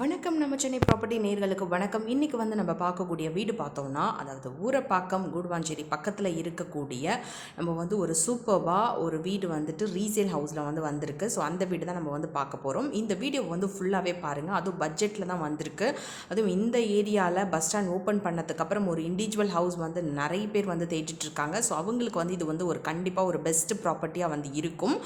வணக்கம். நம்ம சென்னை ப்ராப்பர்ட்டி நேர்களுக்கு வணக்கம். இன்றைக்கி வந்து நம்ம பார்க்கக்கூடிய வீடு பார்த்தோம்னா அதாவது ஊரப்பாக்கம் கூடுவாஞ்சேரி பக்கத்தில் இருக்கக்கூடிய நம்ம வந்து ஒரு சூப்பர்வாக ஒரு வீடு வந்துட்டு ரீசேல் ஹவுஸில் வந்து வந்திருக்கு. ஸோ அந்த வீடு தான் நம்ம வந்து பார்க்க போகிறோம் இந்த வீடியோ வந்து ஃபுல்லாகவே பாருங்கள் அதுவும் பட்ஜெட்டில் தான் வந்திருக்கு. அதுவும் இந்த ஏரியாவில் பஸ் ஸ்டாண்ட் ஓப்பன் பண்ணதுக்கப்புறம் ஒரு இண்டிவிஜுவல் ஹவுஸ் வந்து நிறைய பேர் வந்து தேடிட்டுருக்காங்க ஸோ அவங்களுக்கு வந்து இது வந்து ஒரு கண்டிப்பாக ஒரு பெஸ்ட் ப்ராப்பர்ட்டியாக வந்து இருக்கும்.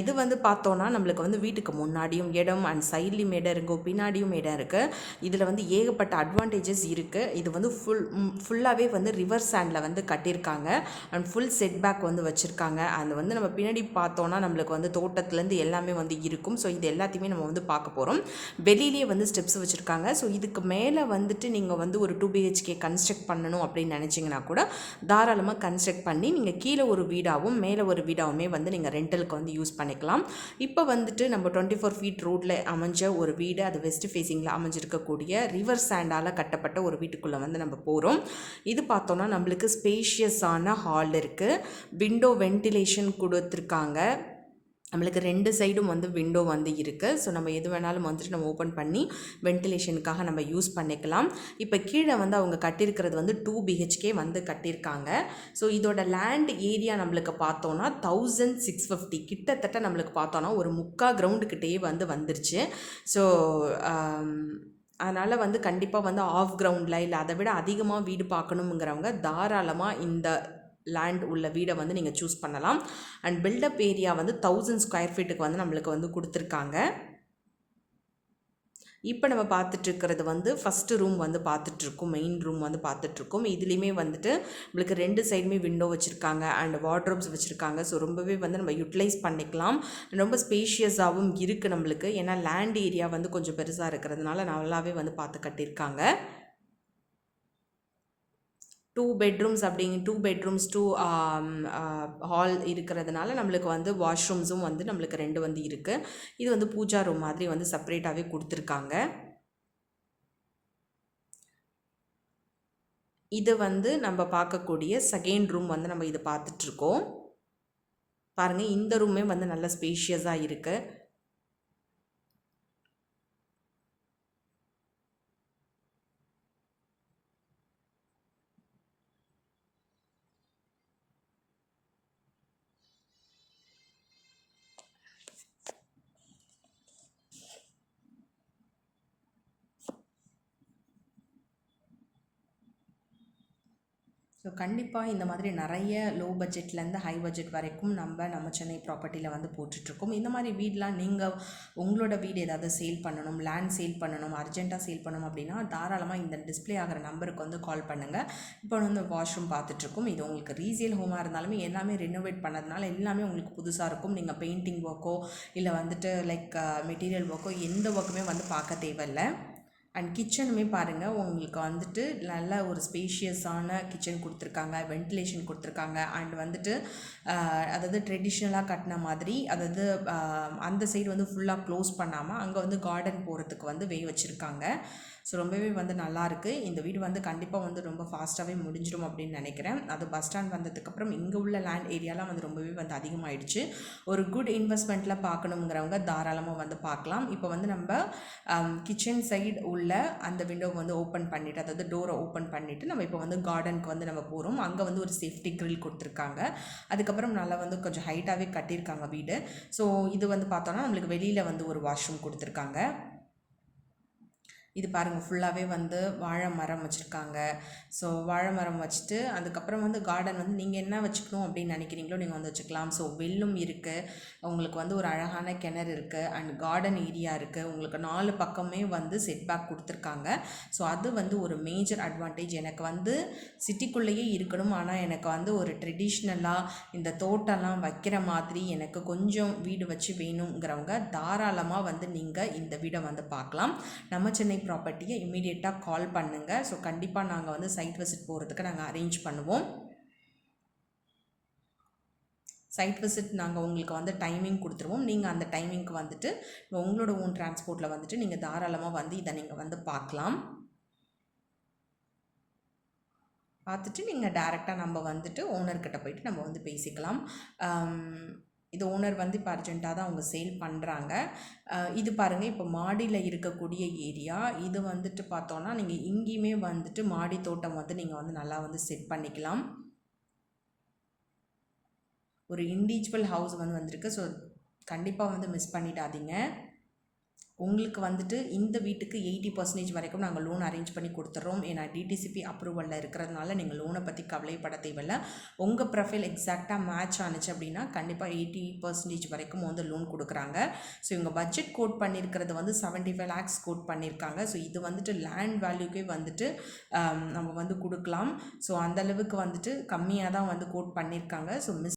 இது வந்து பார்த்தோன்னா நம்மளுக்கு வந்து வீட்டுக்கு முன்னாடியும் இடம் அண்ட் சைட்லேயும் இடம் இருக்கும். பின்னாடியும் இடம் இருக்குது இதில் வந்து ஏகப்பட்ட அட்வான்டேஜஸ் இருக்குது இது வந்து ஃபுல் ஃபுல்லாகவே வந்து ரிவர் சேண்டில் வந்து கட்டியிருக்காங்க அண்ட் ஃபுல் செட் பேக் வந்து வச்சுருக்காங்க. அது வந்து நம்ம பின்னாடி பார்த்தோன்னா நம்மளுக்கு வந்து தோட்டத்துலேருந்து எல்லாமே வந்து இருக்கும். ஸோ இது எல்லாத்தையுமே நம்ம வந்து பார்க்க போகிறோம் வெளியிலேயே வந்து ஸ்டெப்ஸ் வச்சுருக்காங்க. ஸோ இதுக்கு மேலே வந்துட்டு நீங்கள் வந்து ஒரு டூ பிஹெச்கே கன்ஸ்ட்ரக்ட் பண்ணணும் அப்படின்னு நினச்சிங்கன்னா கூட தாராளமாக கன்ஸ்ட்ரக்ட் பண்ணி நீங்கள் கீழே ஒரு வீடாகவும் மேலே ஒரு வீடாகவுமே வந்து நீங்கள் ரெண்டலுக்கு வந்து யூஸ் பண்ணிக்கலாம். இப்போ வந்துட்டு நம்ம டுவெண்ட்டி ஃபோர் ஃபீட் ரோட்டில் அமைஞ்ச ஒரு வீடு அது வெஸ்ட் ஃபேஸிங்கில் அமைஞ்சிருக்கக்கூடிய ரிவர் சாண்டால் கட்டப்பட்ட ஒரு வீட்டுக்குள்ளே வந்து நம்ம போகிறோம் இது பார்த்தோன்னா நம்மளுக்கு ஸ்பேஷியஸான ஹால் இருக்குது விண்டோ வென்டிலேஷன் கொடுத்துருக்காங்க. நம்மளுக்கு ரெண்டு சைடும் வந்து விண்டோ வந்து இருக்குது ஸோ நம்ம எது வேணாலும் வந்துட்டு நம்ம ஓப்பன் பண்ணி வென்டிலேஷனுக்காக நம்ம யூஸ் பண்ணிக்கலாம். இப்போ கீழே வந்து அவங்க கட்டியிருக்கிறது வந்து டூ பிஹெச்கே வந்து கட்டியிருக்காங்க ஸோ இதோட லேண்ட் ஏரியா நம்மளுக்கு பார்த்தோன்னா தௌசண்ட் சிக்ஸ் ஃபிஃப்டி கிட்டத்தட்ட நம்மளுக்கு பார்த்தோன்னா ஒரு முக்கா கிரவுண்டுக்கிட்டேயே வந்து வந்துருச்சு. ஸோ um, அதனால் வந்து கண்டிப்பாக வந்து ஆஃப் கிரவுண்டில் இல்லை அதை விட அதிகமாக வீடு பார்க்கணுங்கிறவங்க தாராளமாக இந்த லேண்ட் உள்ள வீடை வந்து நீங்கள் சூஸ் பண்ணலாம். அண்ட் பில்டப் ஏரியா வந்து தௌசண்ட் ஸ்கொயர் ஃபீட்டுக்கு வந்து நம்மளுக்கு வந்து கொடுத்துருக்காங்க. இப்போ நம்ம பார்த்துட்ருக்கிறது வந்து ஃபஸ்ட்டு ரூம் வந்து பார்த்துட்ருக்கோம் மெயின் ரூம் வந்து பார்த்துட்ருக்கோம் இதுலேயுமே வந்துட்டு நம்மளுக்கு ரெண்டு சைடுமே விண்டோ வச்சுருக்காங்க அண்ட் வார்ட்ரோப்ஸ் வச்சுருக்காங்க. ஸோ ரொம்பவே வந்து நம்ம யூட்டிலைஸ் பண்ணிக்கலாம். ரொம்ப ஸ்பேஷியஸாகவும் இருக்குது நம்மளுக்கு. ஏன்னா லேண்ட் ஏரியா வந்து கொஞ்சம் பெருசாக இருக்கிறதுனால நல்லாவே வந்து பார்த்து கட்டியிருக்காங்க. டூ பெட்ரூம்ஸ் அப்படிங்க டூ பெட்ரூம்ஸ் டூ ஹால் இருக்கிறதுனால நம்மளுக்கு வந்து வாஷ்ரூம்ஸும் வந்து நம்மளுக்கு ரெண்டு வந்து இருக்குது இது வந்து பூஜா ரூம் மாதிரி வந்து செப்பரேட்டாகவே கொடுத்துருக்காங்க. இது வந்து நம்ம பார்க்கக்கூடிய செகண்ட் ரூம் வந்து நம்ம இது பார்த்துட்ருக்கோம் பாருங்கள் இந்த ரூமே வந்து நல்ல ஸ்பேஷியஸாக இருக்குது ஸோ கண்டிப்பாக இந்த மாதிரி நிறைய லோ பட்ஜெட்லேருந்து ஹை பட்ஜெட் வரைக்கும் நம்ம நம்ம சென்னை ப்ராப்பர்ட்டியில் வந்து போட்டுட்ருக்கோம். இந்த மாதிரி வீடெலாம் நீங்கள் உங்களோட வீடு ஏதாவது சேல் பண்ணணும் லேண்ட் சேல் பண்ணணும் அர்ஜென்ட்டாக சேல் பண்ணணும் அப்படின்னா தாராளமாக இந்த டிஸ்ப்ளே ஆகிற நம்பருக்கு வந்து கால் பண்ணுங்கள் இப்போ வந்து வாஷ்ரூம் பார்த்துட்ருக்கோம். இது உங்களுக்கு ரீசேல் ஹோமாக இருந்தாலுமே எல்லாமே ரெனோவேட் பண்ணதுனால எல்லாமே உங்களுக்கு புதுசாக இருக்கும். நீங்கள் பெயிண்டிங் ஒர்க்கோ இல்லை வந்துட்டு லைக் மெட்டீரியல் ஒர்க்கோ எந்த ஒர்க்குமே வந்து பார்க்க தேவையில்லை. அண்ட் கிச்சனுமே பாருங்கள் உங்களுக்கு வந்துட்டு நல்ல ஒரு ஸ்பேஷியஸான கிச்சன் கொடுத்துருக்காங்க வென்டிலேஷன் கொடுத்துருக்காங்க. அண்ட் வந்துட்டு அதாவது ட்ரெடிஷ்னலாக கட்டின மாதிரி அதாவது அந்த சைடு வந்து ஃபுல்லாக க்ளோஸ் பண்ணாமல் அங்கே வந்து கார்டன் போகிறதுக்கு வந்து வே வச்சுருக்காங்க. ஸோ ரொம்பவே வந்து நல்லாயிருக்கு இந்த வீடு வந்து கண்டிப்பாக வந்து ரொம்ப ஃபாஸ்ட்டாகவே முடிஞ்சிடும் அப்படின்னு நினைக்கிறேன். அது பஸ் ஸ்டாண்ட் வந்ததுக்கப்புறம் இங்கே உள்ள லேண்ட் ஏரியாலாம் வந்து ரொம்பவே வந்து அதிகமாகிடுச்சு ஒரு குட் இன்வெஸ்ட்மெண்ட்டில் பார்க்கணுங்கிறவங்க தாராளமாக வந்து பார்க்கலாம். இப்போ வந்து நம்ம um, கிச்சன் சைடு உள்ள அந்த விண்டோவை வந்து ஓப்பன் பண்ணிவிட்டு அதாவது டோரை ஓப்பன் பண்ணிவிட்டு நம்ம இப்போ வந்து கார்டனுக்கு வந்து நம்ம போகிறோம் அங்கே வந்து ஒரு சேஃப்டி க்ரில் கொடுத்துருக்காங்க. அதுக்கப்புறம் நல்லா வந்து கொஞ்சம் ஹைட்டாகவே கட்டியிருக்காங்க வீடு. ஸோ இது வந்து பார்த்தோன்னா நம்மளுக்கு வெளியில் வந்து ஒரு வாஷ்ரூம் கொடுத்துருக்காங்க. இது பாருங்கள் ஃபுல்லாகவே வந்து வாழை மரம் வச்சுருக்காங்க. ஸோ வாழை மரம் வச்சுட்டு அதுக்கப்புறம் வந்து கார்டன் வந்து நீங்கள் என்ன வச்சுக்கணும் அப்படின்னு நினைக்கிறீங்களோ நீங்கள் வந்து வச்சுக்கலாம். ஸோ வெல்லும் இருக்குது உங்களுக்கு வந்து ஒரு அழகான கிணறு இருக்குது அண்ட் கார்டன் ஏரியா இருக்குது உங்களுக்கு நாலு பக்கமே வந்து செட் பேக் கொடுத்துருக்காங்க. ஸோ அது வந்து ஒரு மேஜர் அட்வான்டேஜ் எனக்கு வந்து சிட்டிக்குள்ளேயே இருக்கணும். ஆனால் எனக்கு வந்து ஒரு ட்ரெடிஷ்னலாக இந்த தோட்டம்லாம் வைக்கிற மாதிரி எனக்கு கொஞ்சம் வீடு வச்சு வேணுங்கிறவங்க தாராளமாக வந்து நீங்கள் இந்த வீடை வந்து பார்க்கலாம். நம்ம சென்னை ப்ராப்பர்ட்டியை இம்மிடியேட்டாக கால் பண்ணுங்கள் ஸோ கண்டிப்பாக நாங்கள் வந்து சைட் விசிட் போகிறதுக்கு நாங்கள் அரேஞ்ச் பண்ணுவோம். சைட் விசிட் நாங்கள் உங்களுக்கு வந்து டைமிங் கொடுத்துருவோம். நீங்கள் அந்த டைமிங்க்கு வந்துட்டு உங்களோட ஓன் டிரான்ஸ்போர்ட்டில் வந்துட்டு நீங்கள் தாராளமாக வந்து இதை நீங்கள் வந்து பார்க்கலாம். பார்த்துட்டு நீங்கள் டேரெக்டாக நம்ம வந்துட்டு ஓனர்கிட்ட போயிட்டு நம்ம வந்து பேசிக்கலாம். இது ஓனர் வந்து இப்போ அர்ஜென்ட்டாக தான் அவங்க சேல் பண்ணுறாங்க இது பாருங்கள் இப்போ மாடியில் இருக்கக்கூடிய ஏரியா இது வந்துட்டு பார்த்தோன்னா நீங்கள் இங்கேயுமே வந்துட்டு மாடி தோட்டம் வந்து நீங்கள் வந்து நல்லா வந்து செட் பண்ணிக்கலாம். ஒரு இண்டிவிஜுவல் ஹவுஸ் வந்து வந்திருக்கு. ஸோ கண்டிப்பாக வந்து மிஸ் பண்ணிடாதீங்க. உங்களுக்கு வந்துட்டு இந்த வீட்டுக்கு எயிட்டி பர்சன்டேஜ் வரைக்கும் நாங்கள் லோன் அரேஞ்ச் பண்ணி கொடுத்துட்றோம் ஏன்னா டிடிசிபி அப்ரூவலில் இருக்கிறதுனால நீங்கள் லோனை பற்றி கவலைப்பட தேவையில்ல. உங்கள் ப்ரொஃபைல் எக்ஸாக்டாக மேட்ச் ஆனிச்சு அப்படின்னா கண்டிப்பாக எயிட்டி பர்சன்டேஜ் வரைக்கும் வந்து லோன் கொடுக்குறாங்க. ஸோ இவங்க பட்ஜெட் கோட் பண்ணியிருக்கிறது வந்து செவன்ட்டி ஃபைவ் லேக்ஸ் கோட் பண்ணியிருக்காங்க ஸோ இது வந்துட்டு லேண்ட் வேல்யூக்கே வந்துட்டு நம்ம வந்து கொடுக்கலாம். ஸோ அந்தளவுக்கு வந்துட்டு கம்மியாக தான் வந்து கோட் பண்ணியிருக்காங்க ஸோ மிஸ்